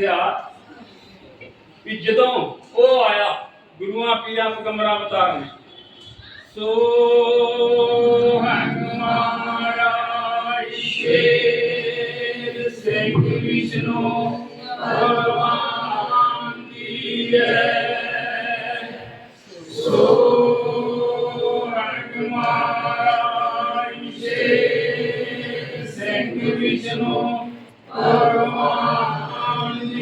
ਦੱਸਿਆ ਕਿ ਜਦੋਂ ਉਹ ਆਇਆ, ਗੁਰੂਆਂ ਪੀਰਾਂ ਮੁਕਮਰਾਂ ਬਤਾਰਨ ਸੋ ਹਨੁਮਾਰਾ ਸ਼ੇਰ ਸੇ ਕ੍ਰਿਸ਼ਨੋ ਭਗਵਾਨ ਦੀ ਜੈ। ਸੋ ਹਨੁਮਾਰਾ ਸ਼ੇਰ ਸੇ ਕ੍ਰਿਸ਼ਨੋ ਭਗਵਾਨ